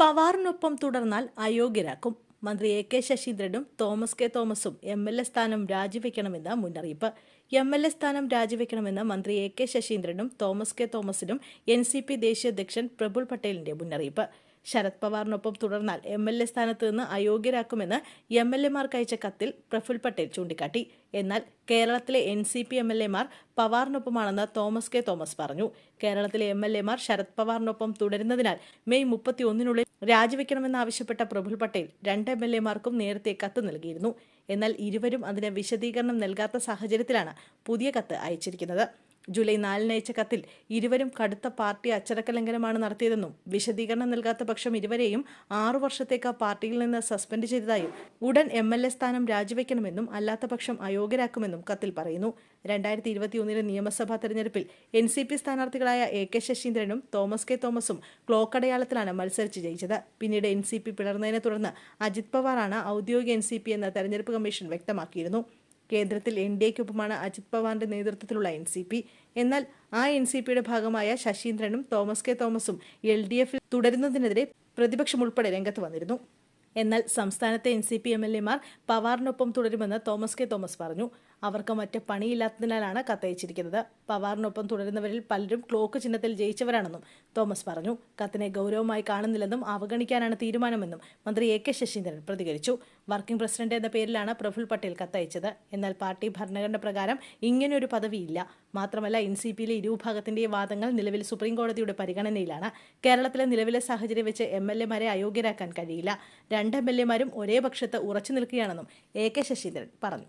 പവാറിനൊപ്പം തുടർന്നാൽ അയോഗ്യരാക്കും. മന്ത്രി എ കെ ശശീന്ദ്രനും തോമസ് കെ തോമസും എം എൽ എ സ്ഥാനം രാജിവെക്കണമെന്ന് മുന്നറിയിപ്പ്. എം എൽ എ സ്ഥാനം രാജിവെക്കണമെന്ന് മന്ത്രി എ കെ ശശീന്ദ്രനും തോമസ് കെ തോമസിനും എൻ സി പി ദേശീയ അധ്യക്ഷൻ പ്രഫുൽ പട്ടേലിന്റെ മുന്നറിയിപ്പ്. ശരത് പവാറിനൊപ്പം തുടർന്നാൽ എം എൽ എ സ്ഥാനത്ത് നിന്ന് അയോഗ്യരാക്കുമെന്ന് എം എൽ എമാർക്ക് അയച്ച കത്തിൽ പ്രഫുൽ പട്ടേൽ ചൂണ്ടിക്കാട്ടി. എന്നാൽ കേരളത്തിലെ N C P M L എമാർ പവാറിനൊപ്പമാണെന്ന് തോമസ് കെ തോമസ് പറഞ്ഞു. കേരളത്തിലെ എം എൽ എമാർ ശരത് പവാറിനൊപ്പം തുടരുന്നതിനാൽ മെയ് മുപ്പത്തി ഒന്നിനുള്ളിൽ രാജിവെക്കണമെന്നാവശ്യപ്പെട്ട പ്രഫുൽ പട്ടേൽ രണ്ട് എം എൽ എമാർക്കും നേരത്തെ കത്ത് നൽകിയിരുന്നു. എന്നാൽ ഇരുവരും അതിന് വിശദീകരണം നൽകാത്ത സാഹചര്യത്തിലാണ് പുതിയ കത്ത് അയച്ചിരിക്കുന്നത്. ജൂലൈ നാലിന് അയച്ച കത്തിൽ ഇരുവരും കടുത്ത പാർട്ടി അച്ചടക്ക ലംഘനമാണ് നടത്തിയതെന്നും വിശദീകരണം നൽകാത്ത പക്ഷം ഇരുവരെയും ആറു വർഷത്തേക്ക് പാർട്ടിയിൽ നിന്ന് സസ്പെൻഡ് ചെയ്തതായും ഉടൻ എം എൽ എ സ്ഥാനം രാജിവെക്കണമെന്നും അല്ലാത്ത പക്ഷം അയോഗ്യരാക്കുമെന്നും കത്തിൽ പറയുന്നു. രണ്ടായിരത്തി ഇരുപത്തിയൊന്നിലെ നിയമസഭാ തെരഞ്ഞെടുപ്പിൽ എൻ സി പി സ്ഥാനാർത്ഥികളായ എ കെ ശശീന്ദ്രനും തോമസ് കെ തോമസും ക്ലോക്ക് അടയാളത്തിലാണ് മത്സരിച്ച് ജയിച്ചത്. പിന്നീട് എൻ സി പി പിളർന്നതിനെ തുടർന്ന് അജിത് പവാറാണ് ഔദ്യോഗിക എൻ സി പി എന്ന് തെരഞ്ഞെടുപ്പ് കമ്മീഷൻ വ്യക്തമാക്കിയിരുന്നു. കേന്ദ്രത്തിൽ എൻ ഡി എക്കൊപ്പമാണ് അജിത് പവാറിന്റെ നേതൃത്വത്തിലുള്ള എൻ സി പി. എന്നാൽ ആ എൻ സി പിയുടെ ഭാഗമായ ശശീന്ദ്രനും തോമസ് കെ തോമസും എൽ ഡി എഫിൽ തുടരുന്നതിനെതിരെ പ്രതിപക്ഷം ഉൾപ്പെടെ രംഗത്ത് വന്നിരുന്നു. എന്നാൽ സംസ്ഥാനത്തെ N C P M L എമാർ പവാറിനൊപ്പം തുടരുമെന്ന് തോമസ് കെ തോമസ് പറഞ്ഞു. അവർക്ക് മറ്റ് പണിയില്ലാത്തതിനാലാണ് കത്തയച്ചിരിക്കുന്നത്. പവാറിനൊപ്പം തുടരുന്നവരിൽ പലരും ക്ലോക്ക് ചിഹ്നത്തിൽ ജയിച്ചവരാണെന്നും തോമസ് പറഞ്ഞു. കത്തിനെ ഗൗരവമായി കാണുന്നില്ലെന്നും അവഗണിക്കാനാണ് തീരുമാനമെന്നും മന്ത്രി എ കെ ശശീന്ദ്രൻ പ്രതികരിച്ചു. വർക്കിംഗ് പ്രസിഡന്റ് എന്ന പേരിലാണ് പ്രഫുൽ പട്ടേൽ കത്തയച്ചത്. എന്നാൽ പാർട്ടി ഭരണഘടന പ്രകാരം ഇങ്ങനെയൊരു പദവിയില്ല. മാത്രമല്ല എൻ സി പിയിലെ ഇരുവിഭാഗത്തിന്റെയും വാദങ്ങൾ നിലവിൽ സുപ്രീം കോടതിയുടെ പരിഗണനയിലാണ്. കേരളത്തിലെ നിലവിലെ സാഹചര്യം വെച്ച് എം എൽ എമാരെ അയോഗ്യരാക്കാൻ കഴിയില്ല. രണ്ട് എം എൽ എമാരും ഒരേ പക്ഷത്ത് ഉറച്ചു നിൽക്കുകയാണെന്നും എ കെ ശശീന്ദ്രൻ പറഞ്ഞു